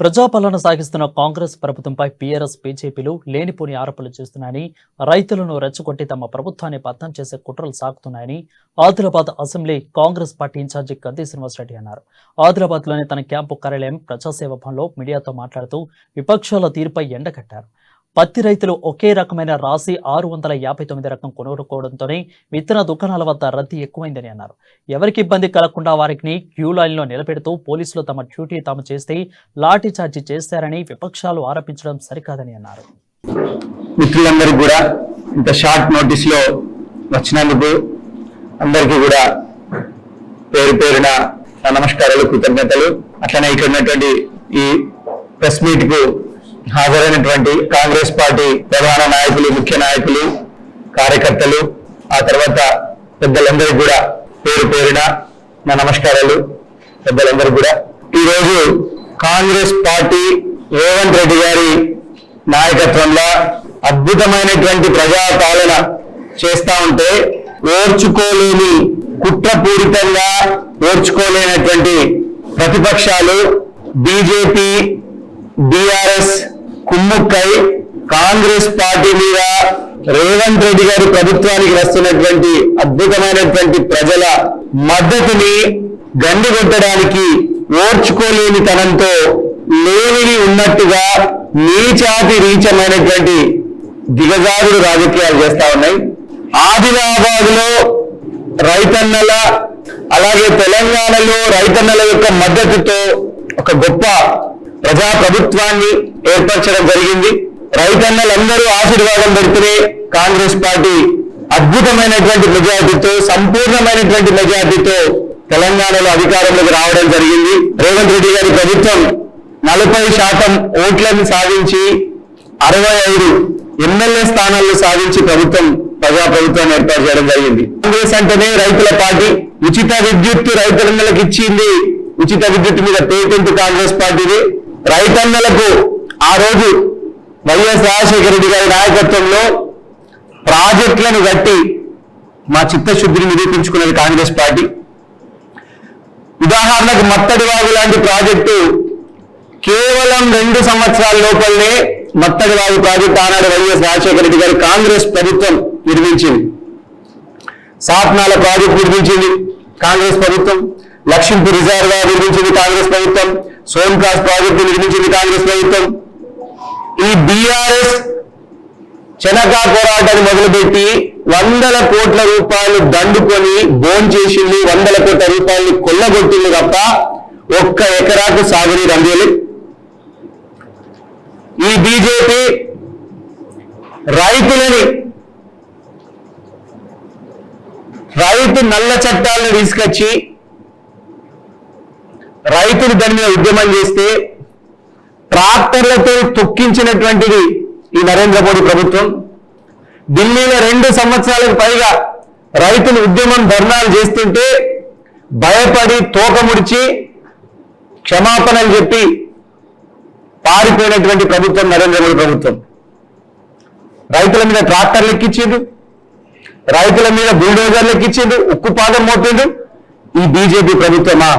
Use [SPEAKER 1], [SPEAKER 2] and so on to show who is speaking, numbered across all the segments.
[SPEAKER 1] ప్రజాపాలన సాగిస్తున్న కాంగ్రెస్ ప్రభుత్వంపై పీఆర్ఎస్ బీజేపీలు లేనిపోని ఆరోపణలు చేస్తున్నాయని రైతులను రెచ్చగొట్టి తమ ప్రభుత్వాన్ని పతనం చేసే కుట్రలు సాగుతున్నాయని Adilabad assembly Congress party in-charge Gadde Srinivasa Reddy అన్నారు. ఆదిలాబాద్లోని తన క్యాంపు కార్యాలయం ప్రజాసేవ భవన్లో మీడియాతో మాట్లాడుతూ విపక్షాల తీరుపై ఎండగట్టారు పత్తి రైతులు ఒకే రకమైన రాసి ఆరు వందల యాభై తొమ్మిది రకం కొనుక్కోవడంతోనే విత్తన దుకాణాల వద్ద రద్దీ ఎక్కువైందని అన్నారు. ఎవరికి ఇబ్బంది కలగకుండా వారికి క్యూ లైన్లో నిలబెడుతూ పోలీసులు తమ డ్యూటీ తాము చేస్తే లాఠీ చార్జీ చేస్తారని విపక్షాలు ఆరోపించడం సరికాదని అన్నారు.
[SPEAKER 2] మిత్రులందరూ కూడా ఇంత షార్ట్ నోటీస్లో వచ్చినందుకు అందరికీ కూడా పేరు పేరున నమస్కారాలు కృతజ్ఞతలు. అట్లనే ఇక్కడ ఉన్నటువంటి ఈ ప్రెస్ మీట్కు హాజరైనటువంటి కాంగ్రెస్ పార్టీ ప్రధాన నాయకులు ముఖ్య నాయకులు కార్యకర్తలు ఆ తర్వాత పెద్దలందరూ కూడా పేరు పేరున నా నమస్కారాలు. పెద్దలందరూ కూడా. ఈరోజు కాంగ్రెస్ పార్టీ రేవంత్ రెడ్డి గారి నాయకత్వంలో అద్భుతమైనటువంటి ప్రజాపాలన చేస్తా ఉంటే ఓర్చుకోలేని కుట్రపూరితంగా ఓర్చుకోలేనటువంటి ప్రతిపక్షాలు బీజేపీ బీఆర్ఎస్ కుమ్ముక్కై కాంగ్రెస్ పార్టీ మీద రేవంత్ రెడ్డి గారి ప్రభుత్వానికి వస్తున్నటువంటి అద్భుతమైనటువంటి ప్రజల మద్దతుని గండిగొట్టడానికి ఓర్చుకోలేని తనంతో లేవిని ఉన్నట్టుగా నీచాతి రీచమైనటువంటి దిగజారుడు రాజకీయాలు చేస్తా ఉన్నాయి. ఆదిలాబాద్లో రైతన్నల అలాగే తెలంగాణలో రైతన్నల యొక్క మద్దతుతో ఒక గొప్ప ప్రజా ప్రభుత్వాన్ని ఏర్పరచడం జరిగింది. రైతన్నలందరూ ఆశీర్వాదం పెడితేనే కాంగ్రెస్ పార్టీ అద్భుతమైనటువంటి మెజార్టీతో సంపూర్ణమైనటువంటి మెజార్టీతో తెలంగాణలో అధికారంలోకి రావడం జరిగింది. రేవంత్ రెడ్డి గారి ప్రభుత్వం నలభై శాతం ఓట్లను సాధించి అరవై ఐదు ఎమ్మెల్యే స్థానాల్లో సాధించి ప్రభుత్వం ప్రజా ప్రభుత్వాన్ని ఏర్పాటు చేయడం జరిగింది. కాంగ్రెస్ అంటేనే రైతుల పార్టీ. ఉచిత విద్యుత్ రైతన్నలకు ఇచ్చింది. ఉచిత విద్యుత్ మీద పేటెంట్ కాంగ్రెస్ పార్టీది. రైతన్నలకు ఆ రోజు వైఎస్ రాజశేఖర రెడ్డి గారి నాయకత్వంలో ప్రాజెక్టులను కట్టి మా చిత్తశుద్ధిని నిరూపించుకున్నది కాంగ్రెస్ పార్టీ. ఉదాహరణకు మత్తడి వాగు లాంటి ప్రాజెక్టు కేవలం రెండు సంవత్సరాల లోపలనే మత్తడి వాగు ప్రాజెక్టు ఆనాడు వైఎస్ రాజశేఖర రెడ్డి గారి కాంగ్రెస్ ప్రభుత్వం నిర్మించింది. సాత్నాల ప్రాజెక్టు నిర్మించింది కాంగ్రెస్ ప్రభుత్వం లక్ష్మీపూర్ రిజర్వ్ నిర్మించింది కాంగ్రెస్ ప్రభుత్వం సోన్కాస్ ప్రాజెక్టు నిర్మించింది కాంగ్రెస్ ప్రభుత్వం. ఈ బీఆర్ఎస్ చెనకా పోరాటాన్ని మొదలుపెట్టి వందల కోట్ల రూపాయలు దండుకొని బోన్ చేసింది వందల కోట్ల రూపాయలు కొల్లగొట్టింది తప్ప ఒక్క ఎకరాకు సాగునీరు అందేది ఈ బీజేపీ రైతులని రైతు నల్ల చట్టాలను తీసుకొచ్చి రైతులు దాని మీద ఉద్యమం చేస్తే ట్రాక్టర్లతో తొక్కించినటువంటిది ఈ నరేంద్ర మోడీ ప్రభుత్వం. ఢిల్లీలో రెండు సంవత్సరాలకు పైగా రైతులు ఉద్యమం ధర్నాలు చేస్తుంటే భయపడి తోక ముడిచి క్షమాపణలు చెప్పి పారిపోయినటువంటి ప్రభుత్వం నరేంద్ర మోడీ ప్రభుత్వం. రైతుల మీద ట్రాక్టర్లు ఎక్కించిండు రైతుల మీద బుల్డోజర్లు ఎక్కించిండు ఉక్కు పాదం మోపిండు. ఈ బీజేపీ ప్రభుత్వమా?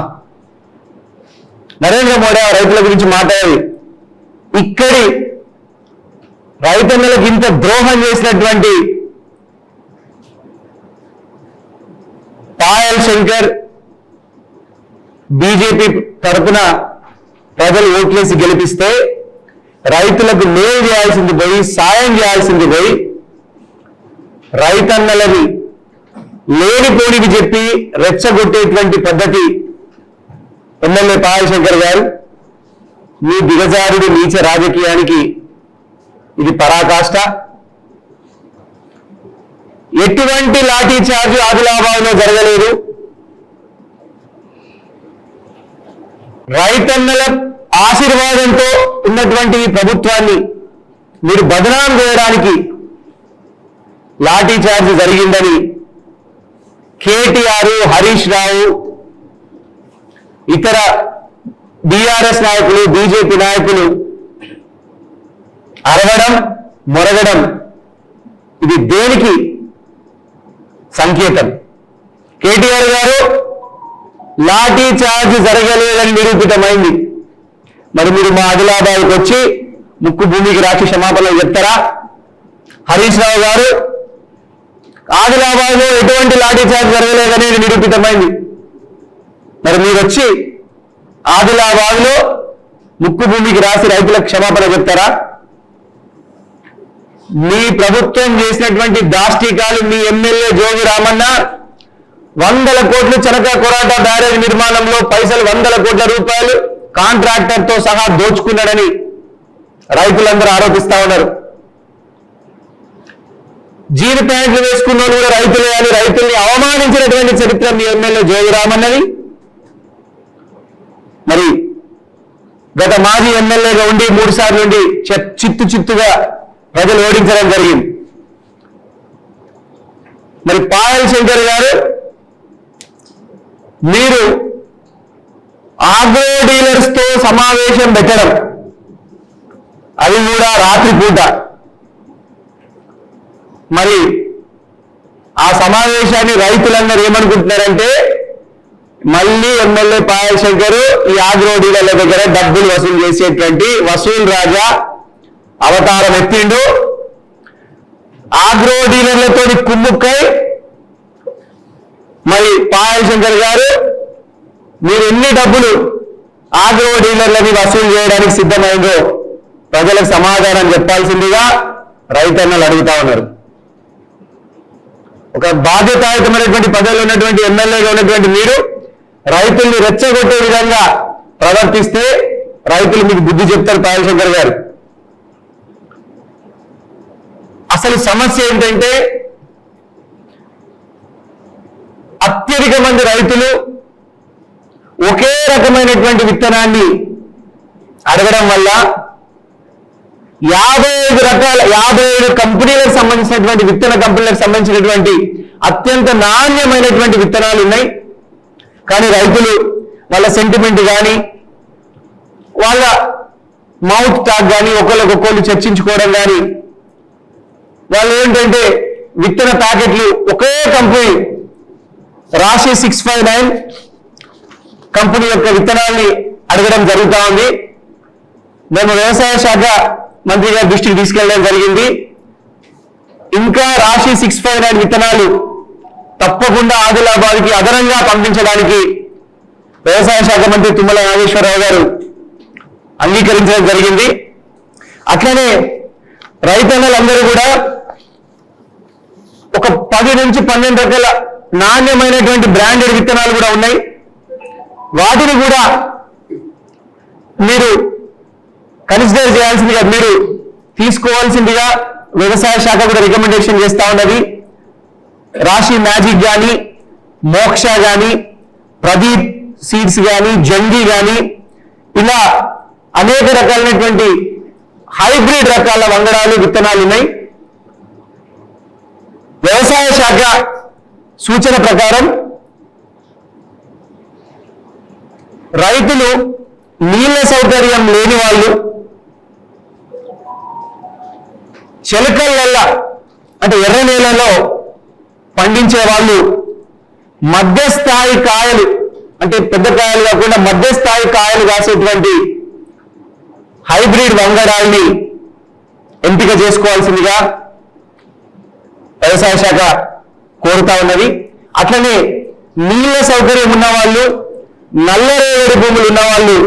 [SPEAKER 2] నరేంద్ర మోడీ ఆ రైతుల గురించి మాట్లాడి ఇక్కడి రైతన్నలకు ఇంత ద్రోహం చేసినటువంటి పాయల్ శంకర్ బీజేపీ తరపున ప్రజలు ఓట్లేసి గెలిపిస్తే రైతులకు మేలు చేయాల్సింది పోయి సాయం చేయాల్సింది పోయి రైతన్నలని లేనిపోనివి చెప్పి రెచ్చగొట్టేటువంటి పద్ధతి ఎమ్మెల్యే పాయశంకర్ గారు మీ దిగజారుడు నీచ రాజకీయానికి ఇది పరాకాష్ట. ఎటువంటి లాఠీ చార్జ్ ఆదిలాబాద్లో జరగలేదు. రైతన్నల ఆశీర్వాదంతో ఉన్నటువంటి ఈ ప్రభుత్వాన్ని మీరు బదనాం చేయడానికి లాఠీ చార్జ్ జరిగిందని కేటీఆర్ హరీష్ రావు ఇతర బీఆర్ఎస్ నాయకులు బీజేపీ నాయకులు అరవడం మొరగడం ఇది దేనికి సంకేతం? కేటీఆర్ గారు లాఠీ చార్జ్ జరగలేదని నిరూపితమైంది. మరి మీరు మా ఆదిలాబాద్కి వచ్చి ముక్కు భూమికి రాసి క్షమాపణలు చెప్తారా? హరీష్ రావు గారు ఆదిలాబాద్లో ఎటువంటి లాఠీ చార్జ్ జరగలేదనేది నిరూపితమైంది. మరి మీరు వచ్చి ఆదిలాబాద్లో ముక్కు భూమికి రాసి రైతులకు క్షమాపణ చెప్తారా? మీ ప్రభుత్వం చేసినటువంటి దాష్టికాలు మీ ఎమ్మెల్యే జోగి రామన్న వందల కోట్లు చెనక కొరాట బ్యారేజ్ నిర్మాణంలో పైసలు వందల కోట్ల రూపాయలు కాంట్రాక్టర్తో సహా దోచుకున్నాడని రైతులందరూ ఆరోపిస్తా ఉన్నారు. జీడి ప్యాంట్లు వేసుకున్న కూడా రైతులే అని రైతుల్ని అవమానించినటువంటి చరిత్ర మీ ఎమ్మెల్యే జోగి రామన్నది. మరి గత మాజీ ఎమ్మెల్యేగా ఉండి మూడు సార్లు ఉండి చిత్తు చిత్తుగా ప్రజలు ఓడించడం జరిగింది. మరి పాయల్ శంకర్ గారు మీరు ఆగ్రో డీలర్స్తో సమావేశం పెట్టడం. అది కూడా రాత్రి పూట. మరి ఆ సమావేశాన్ని రైతులందరూ ఏమనుకుంటున్నారంటే మళ్ళీ ఎమ్మెల్యే పాయల్ శంకర్ ఈ ఆగ్రో దగ్గర డబ్బులు వసూలు చేసేటువంటి వసూల్ రాజా అవతారం ఎత్తిండు. ఆగ్రో డీలర్లతో కుమ్ముక్కై మరి పాయల్ శంకర్ గారు మీరు ఎన్ని డబ్బులు ఆగ్రో డీలర్లని వసూలు చేయడానికి సిద్ధమైందో ప్రజలకు సమాధానం చెప్పాల్సిందిగా రైతన్నలు అడుగుతా ఉన్నారు. ఒక బాధ్యతాయుతమైనటువంటి పదవిలో ఉన్నటువంటి ఎమ్మెల్యేగా ఉన్నటువంటి మీరు రైతుల్ని రెచ్చగొట్టే విధంగా ప్రవర్తిస్తే రైతులు మీకు బుద్ధి చెప్తారు పాయశంకర్ గారు. అసలు సమస్య ఏంటంటే అత్యధిక మంది రైతులు ఒకే రకమైనటువంటి విత్తనాన్ని అడగడం వల్ల యాభై ఐదు రకాల యాభై ఐదు కంపెనీలకు సంబంధించినటువంటి విత్తన కంపెనీలకు సంబంధించినటువంటి అత్యంత నాణ్యమైనటువంటి విత్తనాలు ఉన్నాయి. కానీ రైతులు వాళ్ళ సెంటిమెంట్ కానీ వాళ్ళ మౌత్ టాక్ కానీ ఒకళ్ళకొకళ్ళు చర్చించుకోవడం కానీ వాళ్ళు ఏంటంటే విత్తన ప్యాకెట్లు ఒకే company Rasi six five nine company యొక్క విత్తనాల్ని అడగడం జరుగుతూ ఉంది. మేము వ్యవసాయ శాఖ మంత్రి గారి దృష్టికి తీసుకెళ్ళడం జరిగింది. ఇంకా రాశి సిక్స్ ఫైవ్ నైన్ విత్తనాలు తప్పకుండా ఆదిలాబాద్కి అదనంగా పంపించడానికి వ్యవసాయ శాఖ మంత్రి తుమ్మల నాగేశ్వరరావు గారు అంగీకరించడం జరిగింది. అట్లనే రైతన్నలందరూ కూడా ఒక పది నుంచి పన్నెండు రకాల నాణ్యమైనటువంటి బ్రాండెడ్ విత్తనాలు కూడా ఉన్నాయి. వాటిని కూడా మీరు కన్సిడర్ చేయాల్సిందిగా మీరు తీసుకోవాల్సిందిగా వ్యవసాయ శాఖ కూడా రికమెండేషన్ చేస్తా ఉన్నది. రాశి మ్యాజిక్ కానీ మోక్ష కానీ ప్రదీప్ సీడ్స్ కానీ జంగి కానీ ఇలా అనేక రకాలైనటువంటి హైబ్రిడ్ రకాల వంగడాలు విత్తనాలు ఉన్నాయి. వ్యవసాయ శాఖ సూచన ప్రకారం రైతులు నీళ్ళ సౌకర్యం లేని వాళ్ళు చెలకల అంటే ఎర్ర నేలలో పండించే వాళ్ళు మధ్యస్థాయి కాయలు అంటే పెద్ద కాయలు కాకుండా మధ్యస్థాయి కాయలు కాసేటువంటి హైబ్రిడ్ వంగడాల్ని ఎంపిక చేసుకోవాల్సిందిగా వ్యవసాయ శాఖ కోరుతా ఉన్నది. అట్లనే నీళ్ళ సౌకర్యం ఉన్న వాళ్ళు నల్లరేగడి భూములు ఉన్న వాళ్ళు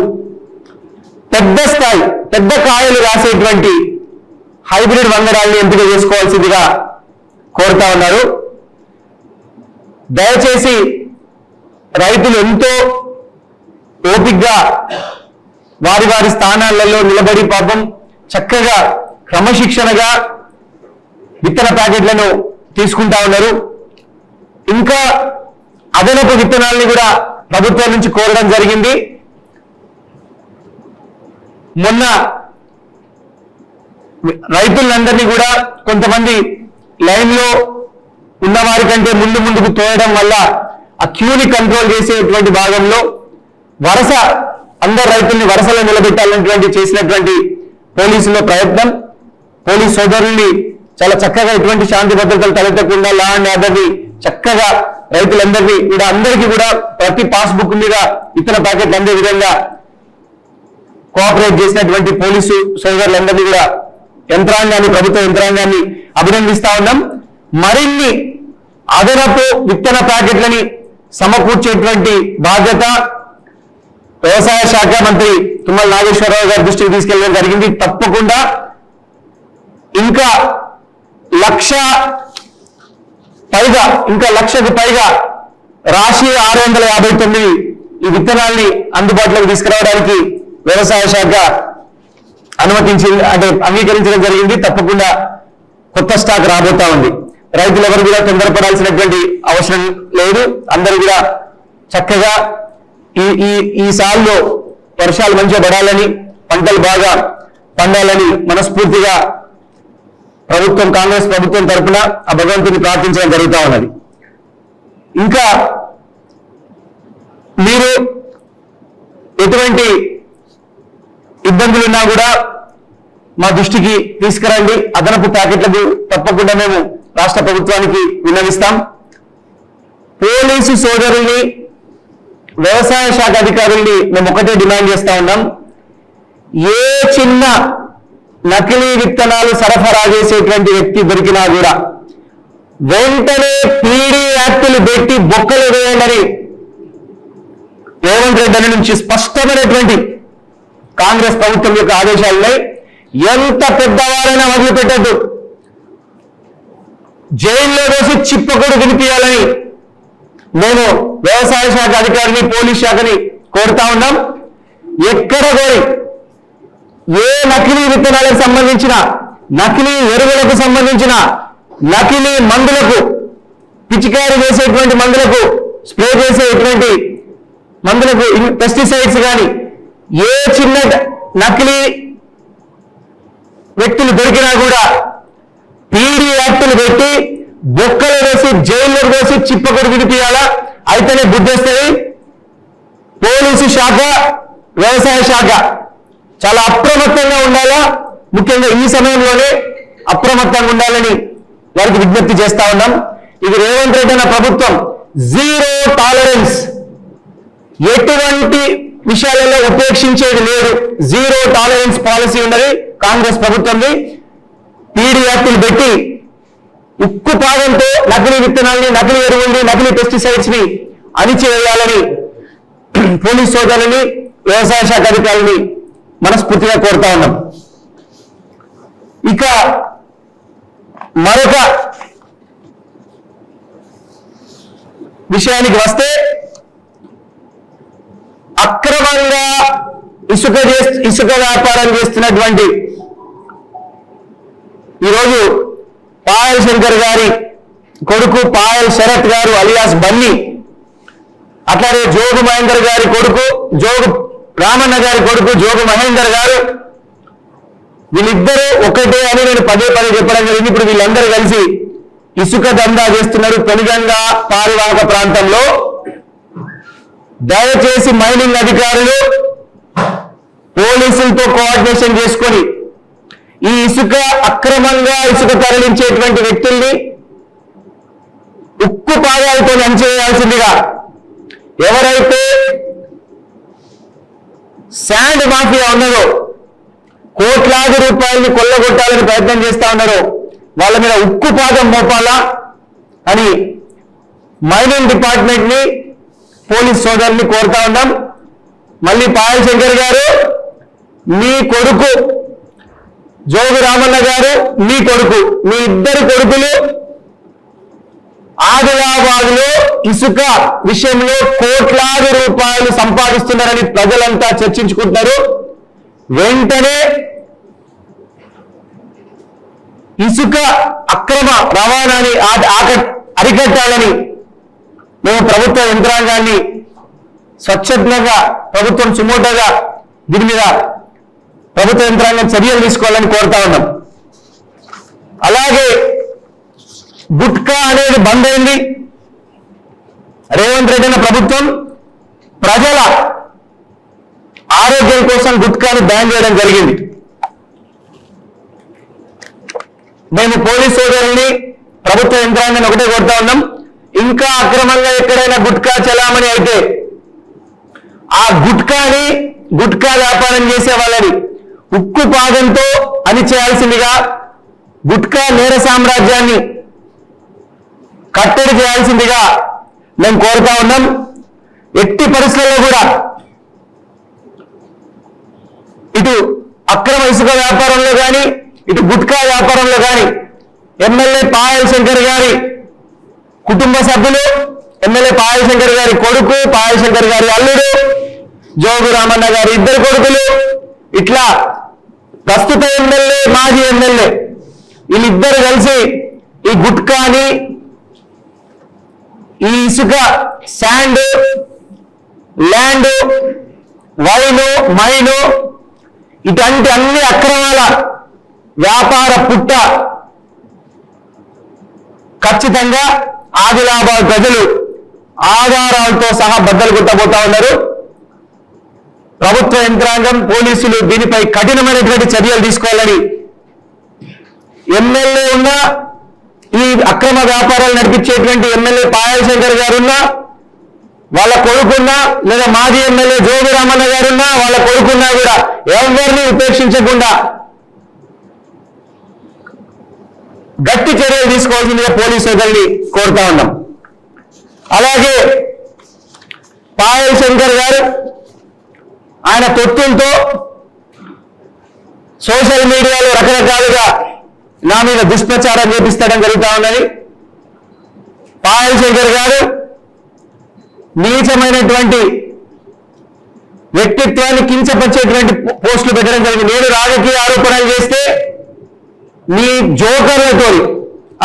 [SPEAKER 2] పెద్ద స్థాయి పెద్ద కాయలు రాసేటువంటి హైబ్రిడ్ వంగడాల్ని ఎంపిక చేసుకోవాల్సిందిగా కోరుతా ఉన్నారు. దయచేసి రైతులు ఎంతో ఓపిగ్గా వారి వారి స్థానాలలో నిలబడి పాపం చక్కగా క్రమశిక్షణగా విత్తన ప్యాకెట్లను తీసుకుంటా ఉన్నారు. ఇంకా అదనపు విత్తనాల్ని కూడా ప్రభుత్వం నుంచి కోరడం జరిగింది. మొన్న రైతులందరినీ కూడా కొంతమంది లైన్లో ఉన్నవారి కంటే ముందు ముందుకు తోయడం వల్ల ఆ క్యూని కంట్రోల్ చేసేటువంటి భాగంలో వరుస అందరు రైతుల్ని వరుసలో నిలబెట్టాలనేటువంటి చేసినటువంటి పోలీసుల ప్రయత్నం. పోలీస్ సోదరుల్ని చాలా చక్కగా ఎటువంటి శాంతి భద్రతలు తలెత్తకుండా లా అండ్ ఆర్డర్ని చక్కగా రైతులందరినీ ఇక్కడ అందరికీ కూడా ప్రతి పాస్బుక్ మీద ఇతర ప్యాకెట్లు అందే విధంగా కోఆపరేట్ చేసినటువంటి పోలీసు సోదరులందరినీ కూడా యంత్రాంగాన్ని ప్రభుత్వ యంత్రాంగాన్ని అభినందిస్తా ఉన్నాం. మరిన్ని అదనపు విత్తన ప్యాకెట్లని సమకూర్చేటువంటి బాధ్యత వ్యవసాయ శాఖ మంత్రి తుమ్మల నాగేశ్వరరావు గారి దృష్టికి తీసుకెళ్ళడం జరిగింది. తప్పకుండా ఇంకా లక్ష పైగా ఇంకా లక్షకు పైగా రాశి ఆరు వందల యాభై తొమ్మిది ఈ విత్తనాల్ని అందుబాటులోకి తీసుకురావడానికి వ్యవసాయ శాఖ అనుమతించి అంటే అంగీకరించడం జరిగింది. తప్పకుండా కొత్త స్టాక్ రాబోతా ఉంది. రైతులు ఎవరు కూడా తొందరపడాల్సినటువంటి అవసరం లేదు. అందరూ కూడా చక్కగా ఈ ఈ ఈ సాల్లో వర్షాలు మంచిగా పడాలని పంటలు బాగా పండాలని మనస్ఫూర్తిగా ప్రభుత్వం కాంగ్రెస్ ప్రభుత్వం తరఫున ఆ భగవంతుని ప్రార్థించడం జరుగుతూ ఉన్నది. ఇంకా మీరు ఎటువంటి ఇబ్బందులున్నా కూడా మా దృష్టికి తీసుకురండి. అదనపు ప్యాకెట్లకు తప్పకుండా మేము రాష్ట్ర ప్రభుత్వానికి విన్నవిస్తాం. పోలీసు సోదరుల్ని వ్యవసాయ శాఖ అధికారుల్ని మేము ఒకటే డిమాండ్ చేస్తా ఉన్నాం. ఏ చిన్న నకిలీ విత్తనాలు సరఫరా చేసేటువంటి వ్యక్తి దొరికినా కూడా వెంటనే పీడీ యాక్టులు పెట్టి బొక్కలు వేయండి రేవంత్ రెడ్డి నుంచి స్పష్టమైనటువంటి కాంగ్రెస్ ప్రభుత్వం యొక్క ఆదేశాలున్నాయి. ఎంత పెద్దవారైనా వదిలిపెట్టద్దు జైల్లో వేసి చిప్పకొడు వినిపించాలని నేను వ్యవసాయ శాఖ అధికారిని పోలీస్ శాఖని కోరుతా ఉన్నాం. ఎక్కడ పోయి ఏ నకిలీ విత్తనాలకు సంబంధించిన నకిలీ ఎరువులకు సంబంధించిన నకిలీ మందులకు పిచికారి చేసేటువంటి మందులకు స్ప్రే చేసేటువంటి మందులకు పెస్టిసైడ్స్ కానీ ఏ చిన్న నకిలీ వ్యక్తులు దొరికినా కూడా పీడీ యాక్టులు పెట్టి బొక్కలు వేసి జైల్లో వేసి చిప్పకొడు విడిపియాలా? అయితేనే బుద్ధిస్తుంది. పోలీసు శాఖ వ్యవసాయ శాఖ చాలా అప్రమత్తంగా ఉండాలా? ముఖ్యంగా ఈ సమయంలోనే అప్రమత్తంగా ఉండాలని వారికి విజ్ఞప్తి చేస్తా ఉన్నాం. ఇది రేవంత్ రెడ్డి అన్న ప్రభుత్వం జీరో టాలరెన్స్. ఎటువంటి విషయాలలో ఉపేక్షించేది లేదు. జీరో టాలరెన్స్ పాలసీ ఉన్నది కాంగ్రెస్ ప్రభుత్వంది. పీడీ పెట్టి ఉక్కు పాదంతో నకిలీ విత్తనాల్ని నకిలీ ఎరువుల్ని నకిలీ పెస్టిసైడ్స్ని అణిచివేయాలని పోలీస్ సోదరులని వ్యవసాయ శాఖ అధికారులని మనస్ఫూర్తిగా కోరుతా ఉన్నాం. ఇక మరొక విషయానికి వస్తే అక్రమంగా ఇసుక చేస్తు ఇసుక వ్యాపారం చేస్తున్నటువంటి ఈరోజు పాయల్ శంకర్ గారి కొడుకు పాయల్ శరత్ గారు అలియాస్ బన్నీ అట్లాగే జోగు మహేందర్ గారి కొడుకు జోగు రామన్న గారి కొడుకు జోగు మహేందర్ గారు వీళ్ళిద్దరూ ఒకటే అని నేను పదే పదే చెప్పడం జరిగింది. ఇప్పుడు వీళ్ళందరూ కలిసి ఇసుక దందా చేస్తున్నారు పెనుగంగా పారివాహక ప్రాంతంలో. దయచేసి మైనింగ్ అధికారులు పోలీసులతో కోఆర్డినేషన్ చేసుకొని ఈ ఇసుక అక్రమంగా ఇసుక తరలించేటువంటి వ్యక్తుల్ని ఉక్కు పాదాలతో అంచేయాల్సిందిగా ఎవరైతే శాండ్ మాఫియా ఉన్నదో కోట్లాది రూపాయలని కొల్లగొట్టాలని ప్రయత్నం చేస్తా ఉన్నారో వాళ్ళ మీద ఉక్కు పాదం మోపాలా అని మైనింగ్ డిపార్ట్మెంట్ని పోలీస్ సోదరుని కోరుతా ఉన్నాం. మళ్ళీ పాయల్ శంకర్ గారు మీ కొడుకు జోగు రామన్న గారు మీ కొడుకు మీ ఇద్దరు కొడుకులు ఆదిలాబాద్లో ఇసుక విషయంలో కోట్లాది రూపాయలు సంపాదిస్తున్నారని ప్రజలంతా చర్చించుకుంటున్నారు వెంటనే ఇసుక అక్రమ రవాణాని ఆక- అరికట్టాలని మేము ప్రభుత్వ యంత్రాంగాన్ని స్వచ్ఛందంగా ప్రభుత్వం సుమోటోగా దీని మీద ప్రభుత్వ యంత్రాంగం చర్యలు తీసుకోవాలని కోరుతా ఉన్నాం. అలాగే గుట్కా అనేది బంద్ అయింది. రేవంత్ రెడ్డి అన్న ప్రభుత్వం ప్రజల ఆరోగ్యం కోసం గుట్కాను బ్యాన్ చేయడం జరిగింది. మేము పోలీస్ సోదరుల్ని ప్రభుత్వ యంత్రాంగాన్ని ఒకటే కొడతా ఉన్నాం. ఇంకా అక్రమంగా ఎక్కడైనా గుట్కా చలామణి అయితే ఆ గుట్కాని గుట్కా వ్యాపారం చేసే వాళ్ళని ఉక్కు పాదంతో అణిచేయాల్సిందిగా గుట్కా నేర సామ్రాజ్యాన్ని కట్టడి చేయాల్సిందిగా మేము కోరుతా ఉన్నాం. ఎట్టి పరిస్థితుల్లో కూడా ఇటు అక్రమ ఇసుక వ్యాపారంలో కానీ ఇటు గుట్కా వ్యాపారంలో కానీ ఎమ్మెల్యే పాయల్ శంకర్ గారి కుటుంబ సభ్యులు ఎమ్మెల్యే పాయల్ శంకర్ గారి కొడుకు పాయల్ శంకర్ గారి అల్లుడు జోగు రామన్న గారి ఇద్దరు కొడుకులు ఇట్లా ప్రస్తుత ఎమ్మెల్యే మాజీ ఎమ్మెల్యే వీళ్ళిద్దరు కలిసి ఈ గుట్కాని ఈ ఇసుక శాండ్ ల్యాండ్ వైను మైను ఇటువంటి అన్ని అక్రమాల వ్యాపార పుట్ట ఖచ్చితంగా ఆదిలాబాద్ ప్రజలు ఆధారాలతో సహా బద్దలు కొట్టబోతా ఉన్నారు. ప్రభుత్వ యంత్రాంగం పోలీసులు దీనిపై కఠినమైనటువంటి చర్యలు తీసుకోవాలని ఎమ్మెల్యే ఉన్న ఈ అక్రమ వ్యాపారాలు నడిపించేటువంటి ఎమ్మెల్యే పాయల్ శంకర్ గారున్నా వాళ్ళ కొడుకున్నా లేదా మాజీ ఎమ్మెల్యే జోగి రామన్న గారున్నా వాళ్ళ కొడుకున్నా కూడా ఎవరిని ఉపేక్షించకుండా గట్టి చర్యలు తీసుకోవాల్సిందిగా పోలీసు సోదరుని కోరుతా ఉన్నాం. అలాగే పాయల్ శంకర్ గారు ఆయన తొత్తులతో సోషల్ మీడియాలో రకరకాలుగా నా మీద దుష్ప్రచారం చేపిస్తడం జరుగుతా ఉన్నది. పాయల్ శంకర్ గారు నీచమైనటువంటి వ్యక్తిత్వాన్ని కించపరిచేటువంటి పోస్టులు పెట్టడం జరిగింది. నేను రాజకీయ ఆరోపణలు చేస్తే నీ జోకర్లతో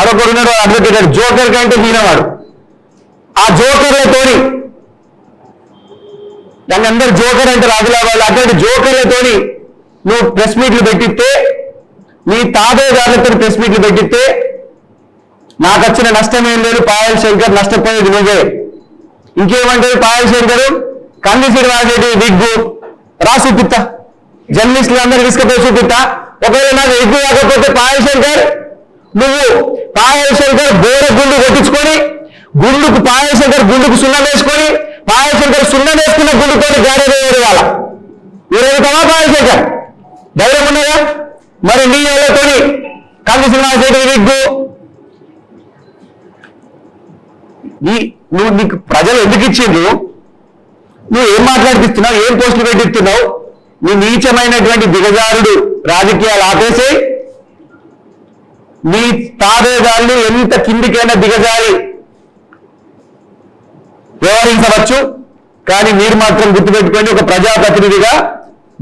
[SPEAKER 2] అదొకరున్నాడు అడ్వకేట్ జోకర్ కంటే మీనవాడు ఆ జోకర్లతోని దాన్ని అందరు జోకర్ అంటే వాళ్ళు. అటువంటి జోకర్లతోని నువ్వు ప్రెస్ మీట్లు పెట్టిస్తే నీ తాతయ్య గారులతో ప్రెస్ మీట్లు పెట్టిస్తే నాకు వచ్చిన నష్టం ఏం లేదు పాయల్ శంకర్ నష్టపోయేది నువ్వే. ఇంకేమంటారు పాయల్ శంకర్? కంది శ్రీనివాసరెడ్డి దిగ్గు రా చూపిస్తా జర్నలిస్టులు అందరూ తీసుకుపోయి చూపిస్తా ఒకవేళ నాకు ఎగ్గు కాకపోతే పాయల్ శంకర్ నువ్వు పాయల్ శంకర్ బోర గుండు కొట్టించుకొని గుండుకు పాయల్ శంకర్ గుండుకు సున్నం వేసుకొని పాయల్ శంకర్ వేసుకున్న గుండుతో గాడి వేయడు వాళ్ళ ఇరవై పాయల్ చేశారు. ధైర్యం ఉన్నాయా? మరి నీ వాళ్ళతోని సినిమా చేయడం విగ్గు నీ నువ్వు నీకు ప్రజలు ఎందుకు ఇచ్చిండు నువ్వు ఏం మాట్లాడిపిస్తున్నావు? ఏం పోస్టులు పెట్టిస్తున్నావు? నీ నీచమైనటువంటి దిగజారుడు రాజకీయాలు ఆపేసి నీ తాదేదారులు ఎంత కిందికైనా దిగజారి వ్యవహరించవచ్చు? కానీ మీరు మాత్రం గుర్తుపెట్టుకోండి ఒక ప్రజాప్రతినిధిగా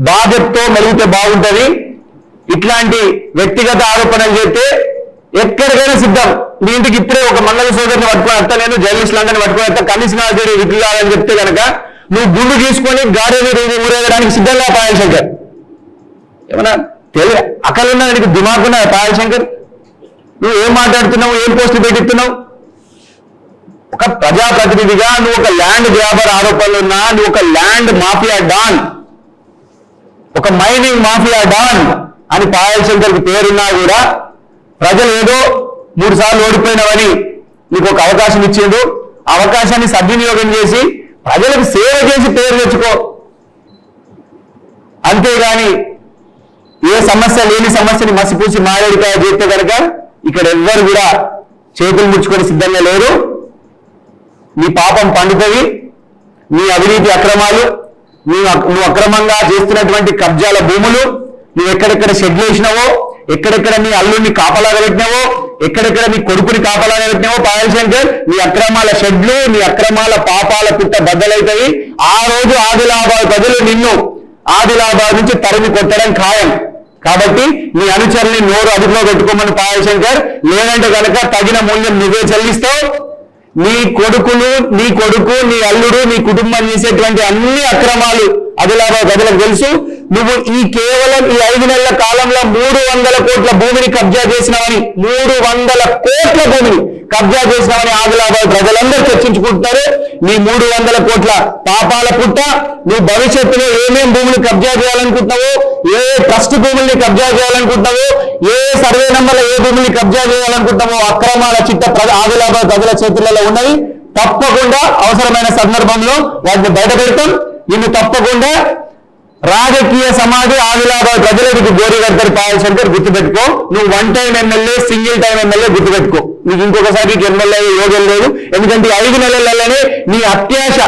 [SPEAKER 2] బాధ్యతతో మెలిగితే బాగుంటుంది. ఇట్లాంటి వ్యక్తిగత ఆరోపణలు చేస్తే ఎక్కడికైనా సిద్ధం. మీ ఇంటికి ఇప్పుడే ఒక మండల సోదరిని పట్టుకొని వస్తా నేను జర్నలిస్టులు అందరిని పట్టుకొని అత్త కనీసం నాయుడు విధులాలని చెప్తే కనుక నువ్వు గుండు తీసుకొని గాడి ఊరేగడానికి సిద్ధంగా పాయల్ శంకర్. ఏమన్నా తెలియ అక్కలున్నా నీకు దిమాగ్ పాయల్ శంకర్? నువ్వు ఏం మాట్లాడుతున్నావు ఏం పోస్టులు పెట్టిస్తున్నావు? ఒక ప్రజాప్రతినిధిగా నువ్వు ఒక ల్యాండ్ గ్రాబర్ ఆరోపణలు ఉన్నా నువ్వు ఒక ల్యాండ్ మాఫియా డాన్ ఒక మైనింగ్ మాఫియా డాన్ అని పాయల్ శంకర్కి పేరున్నా కూడా ప్రజలు ఏదో మూడు సార్లు ఓడిపోయినవని నీకు ఒక అవకాశం ఇచ్చిండు. అవకాశాన్ని సద్వినియోగం చేసి ప్రజలకు సేవ చేసి పేరు తెచ్చుకో. అంతేగాని ఏ సమస్య లేని సమస్యని మసిపూసి మారేడికాయ చేస్తే కనుక ఇక్కడ ఎవ్వరు కూడా చేతులు ముచ్చుకొని సిద్ధంగా లేరు. నీ పాపం పండుతుంది నీ అవినీతి అక్రమాలు నువ్వు నువ్వు అక్రమంగా చేస్తున్నటువంటి కబ్జాల భూములు నువ్వు ఎక్కడెక్కడ షెడ్లు వేసినావో ఎక్కడెక్కడ నీ అల్లుడిని కాపలాగా పెట్టినావో ఎక్కడెక్కడ నీ కొడుకుని కాపలాగా పెట్టినావో పాయల్ శంకర్ నీ అక్రమాల షెడ్లు నీ అక్రమాల పాపాల పుట్ట బద్దలవుతాయి ఆ రోజు ఆదిలాబాద్ ప్రజలు నిన్ను ఆదిలాబాద్ నుంచి తరిమి కొట్టడం ఖాయం. కాబట్టి నీ అనుచరుని నోరు అదుపులో పెట్టుకోమని పాయల్ శంకర్ లేదంటే కనుక తగిన మూల్యం నువ్వే చెల్లిస్తావు నీ కొడుకులు నీ కొడుకు నీ అల్లుడు నీ కుటుంబం చేసేటువంటి అన్ని అక్రమాలు అదిలాబాద్ ప్రజలకు తెలుసు. నువ్వు ఈ కేవలం ఈ ఐదు నెలల కాలంలో మూడు వందల కోట్ల భూమిని కబ్జా చేసినావని మూడు వందల కోట్ల భూమిని కబ్జా చేసినామని ఆదిలాబాద్ ప్రజలందరూ చర్చించుకుంటున్నారు. నీ మూడు వందల కోట్ల పాపాల పుట్ట నువ్వు భవిష్యత్తులో ఏమేం భూములు కబ్జా చేయాలనుకుంటున్నావో ఏ ట్రస్ట్ భూముల్ని కబ్జా చేయాలనుకుంటున్నావో ఏ సర్వే నంబర్ల ఏ భూముల్ని కబ్జా చేయాలనుకుంటున్నావో అక్రమాల చిట్ట ఆదిలాబాద్ ప్రజల చేతులలో ఉన్నవి. తప్పకుండా అవసరమైన సందర్భంలో వాటిని బయట పెడతాం నిన్ను తప్పకుండా రాజకీయ సమాధి ఆదిలాబాద్ ప్రజలకు గోరి కడతారు పాయల్ గుర్తుపెట్టుకో. నువ్వు one time MLA single time MLA గుర్తుపెట్టుకో. నీకు ఇంకొకసారి ఎమ్మెల్యే యోగం లేదు. ఎందుకంటే ఐదు నెలలలోనే నీ అత్యాశ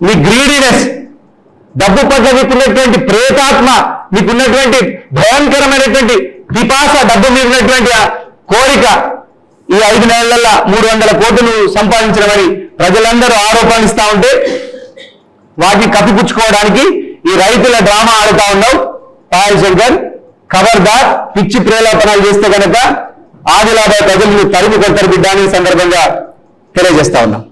[SPEAKER 2] నీ గ్రీడీనెస్ డబ్బు పట్ల నీకున్నటువంటి ప్రేతాత్మ నీకున్నటువంటి భయంకరమైనటువంటి పిపాస డబ్బు మీద ఉన్నటువంటి కోరిక ఈ ఐదు నెలల మూడు వందల కోట్లు సంపాదించడమని ప్రజలందరూ ఆరోపణిస్తా ఉంటే వాటిని కప్పిపుచ్చుకోవడానికి ఈ రైతుల డ్రామా ఆడుతా ఉన్నావు పాయల్ శంకర్ ఖబర్దార్ పిచ్చి ప్రేలాపనాలు చేస్తే కనుక ఆదిలాబాద్ ప్రజలు తరిమి కొడతారు బిడ్డ సందర్భంగా తెలియజేస్తా ఉన్నాం.